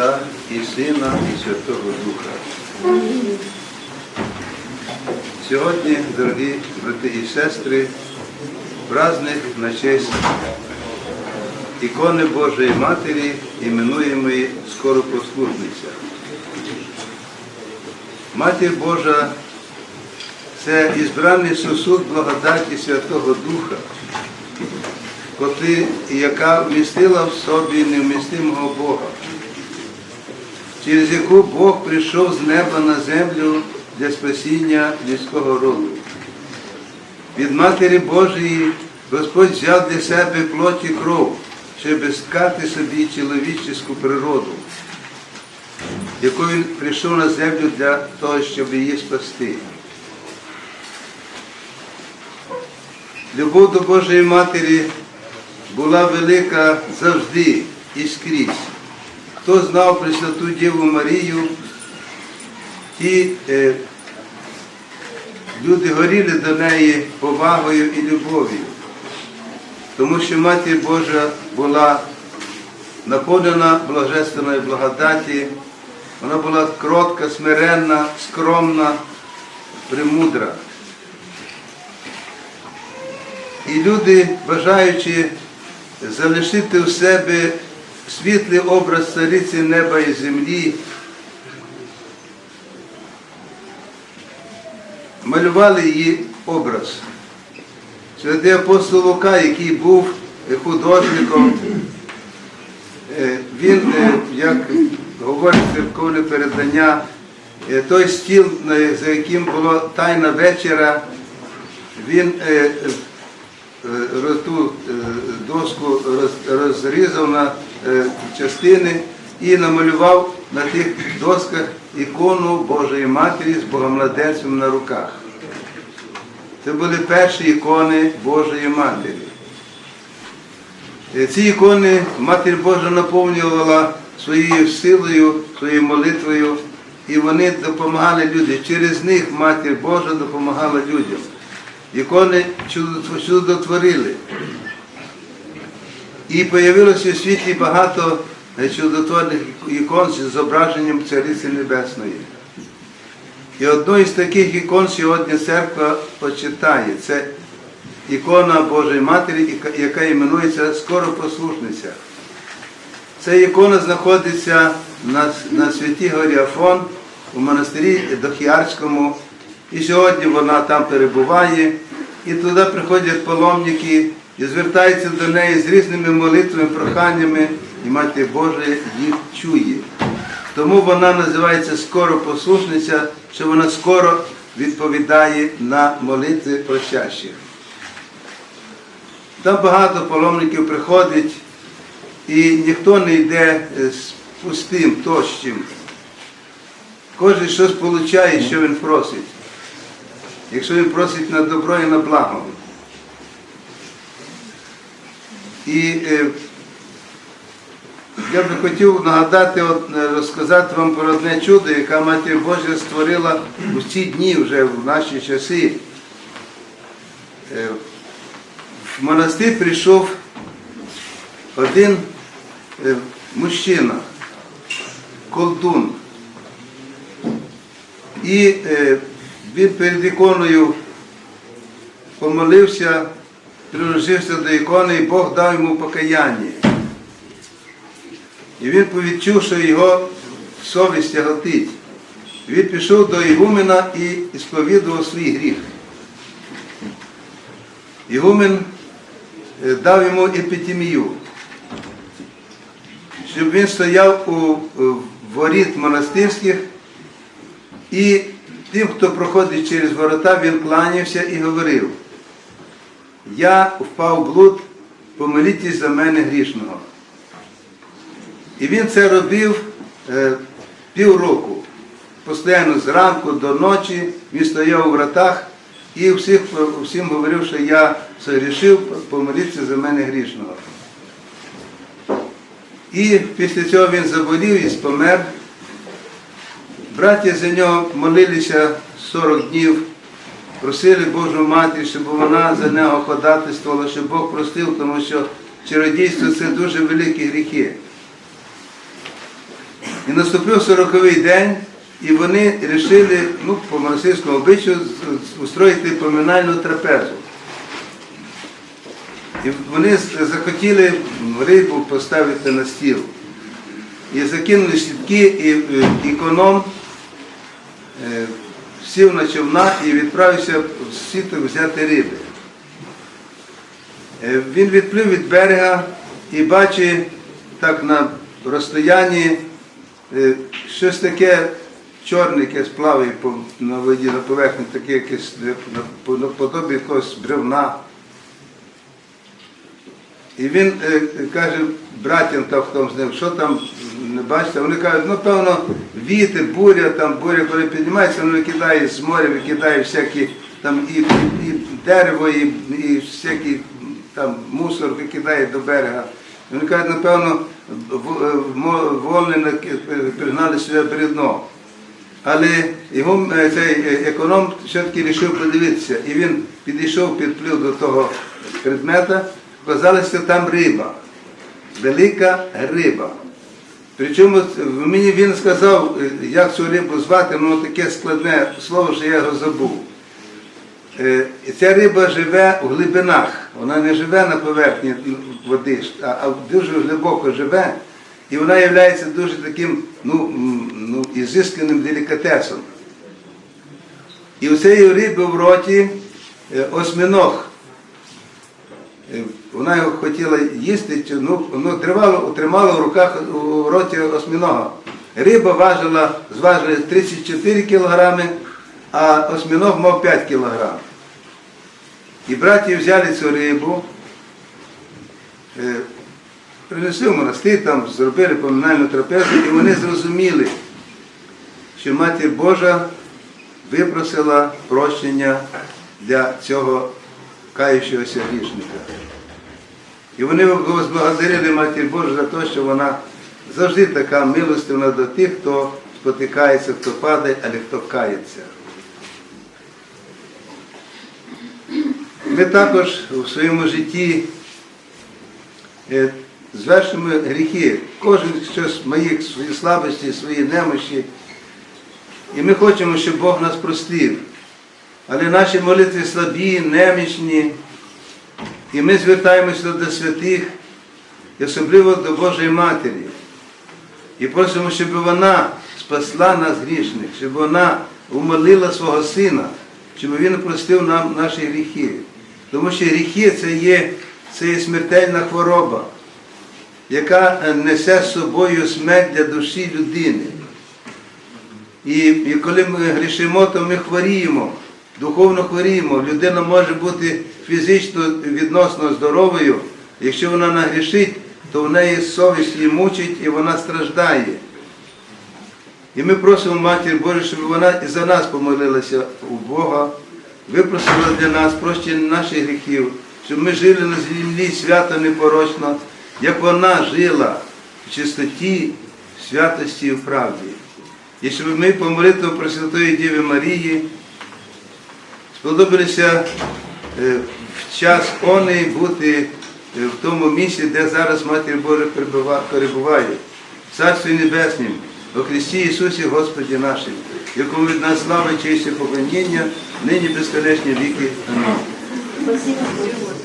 Отця і Сина, і Святого Духа. Сьогодні, дорогі брати і сестри, праздник на честь ікони Божої Матері, іменуємої Скоропослужниця. Матір Божа це ізбраний сосуд благодаті Святого Духа, котрий, яка вмістила в собі невмістимого Бога, через яку Бог прийшов з неба на землю для спасіння людського роду. Від Матері Божої Господь взяв для себе плоть і кров, щоб скати собі чоловічську природу, яку він прийшов на землю для того, щоб її спасти. Любов до Божої Матері була велика завжди і скрізь. Хто знав Пресвяту Діву Марію, ті е, люди горіли до неї повагою і любов'ю, тому що Матір Божа була наповнена божественної благодаті, вона була кротка, смиренна, скромна, премудра. І люди, бажаючи залишити в себе світлий образ цариці неба і землі, малювали її образ. Святий апостол Лука, який був художником, е, він, е, як говорить церковне передання, е, той стіл, за яким була тайна вечора, він ту доску розрізав на частини і намалював на тих досках ікону Божої Матері з Богомладенцем на руках. Це були перші ікони Божої Матері. Е, Ці ікони Матір Божа наповнювала своєю силою, своєю молитвою, і вони допомагали людям. Через них Матір Божа допомагала людям. Ікони чудо- чудотворили. І появилося у світі багато е, чудотворних ікон з зображенням Цариці Небесної. І одну із таких ікон сьогодні церква почитає. Це ікона Божої Матері, яка- іменується Скоропослушниця. Ця ікона знаходиться на, на святій горі Афон у монастирі Дохіарському. І сьогодні вона там перебуває. І туди приходять паломники і звертаються до неї з різними молитвами, проханнями, і Мати Божа їх чує. Тому вона називається скоропослушниця, що вона скоро відповідає на молитви просящих. Там багато паломників приходить, і ніхто не йде е, з пустим, тощим. Кожен щось отримує, що він просить. Якщо він просить на добро і на благо. І е, я би хотів нагадати, от, е, розказати вам про одне чудо, яке Матір Божа створила у ці дні вже в наші часи. Е, В монастир прийшов один мужчина, колдун. І він перед іконою помолився, приложився до ікони, і Бог дав йому покаяння. І він повідчув, що його совість тяготить. Він пішов до Ігумена і сповідував свій гріх. Ігумен е, дав йому епітемію, щоб він стояв у е, воріт монастирських і тим, хто проходить через ворота, він кланявся і говорив, я впав в блуд, помилітесь за мене грішного. І він це робив е, півроку. Постійно зранку до ночі він стояв у вратах і всіх, всім говорив, що я согрішив, помоліться за мене грішного. І після цього він заболів і спомер. Браття за нього молилися 40 днів, просили Божу Матір, щоб вона за нього ходатайствувала, щоб Бог простив, тому що чародійство це дуже великі гріхи. І наступив 40-й день, і вони вирішили, ну, по монастирському обичаю, устроїти поминальну трапезу. І вони захотіли рибу поставити на стіл. І закинули сітки, і е, іконом е, сів на човна і відправився в сіток взяти риби. Е, Він відплив від берега і бачить так на розстоянні е, щось таке чорне, яке сплаває на воді, на поверхні, таке якесь е, на- по- наподобі якогось бревна. І він каже братям там, хто з ним, що там не бачите, вони кажуть, ну певно, вітер, буря, там буря, коли піднімається, він викидає з моря, викидає всякі там і, і, дерево, і, і всякий там мусор викидає до берега. Вони кажуть, напевно, е, волни пригнали сюди перед дно. Але його е, цей е, економ все-таки вирішив подивитися. І він підійшов, підплив до того предмета, оказалося там риба. Велика риба. Причому мені він сказав, е, як цю рибу звати, ну таке складне слово, що я його забув. Е, Ця риба живе у глибинах, вона не живе на поверхні води, а а дуже глибоко живе, і вона є дуже таким ну, ну, ізисканим делікатесом. І у цієї риби в роті е, осьминог. Е, Вона його хотіла їсти, ну, ну, тривало, тримала в руках у роті осьминога. Риба важила, зважила 34 кілограми, а осьминог мав 5 кілограм. І браті взяли цю рибу, е, принесли в монастир, там зробили поминальну трапезу, і вони зрозуміли, що Матір Божа випросила прощення для цього каючогося грішника. І вони возблагодарили Матір Божу за те, що вона завжди така милостивна до тих, хто спотикається, хто падає, але хто кається. Ми також у своєму житті е, звершуємо гріхи. Кожен щось моїх свої слабості, свої немощі. І ми хочемо, щоб Бог нас простив. Але наші молитви слабі, немічні. І ми звертаємося до святих, і особливо до Божої Матері. І просимо, щоб вона спасла нас грішних, щоб вона умолила свого сина, щоб він простив нам наші гріхи. Тому що гріхи це є, це є смертельна хвороба, яка е, несе з собою смерть для душі людини. І, і коли ми грішимо, то ми хворіємо, духовно хворіємо. Людина може бути фізично відносно здоровою. Якщо вона нагрішить, то в неї совість її мучить і вона страждає. І ми просимо Матір Божу, щоб вона і за нас помолилася у Бога, випросила для нас прощення наших гріхів, щоб ми жили на землі свято непорочно, як вона жила в чистоті, в святості і в правді. І щоб ми по молитвам Пресвятої Діви Марії сподобалися е, в час коней бути е, в тому місці, де зараз Матір Божа перебуває, в Царстві Небеснім, у Христі Ісусі Господі нашим, якому від нас слава, честь і поклоніння, нині безконечні віки. Амінь.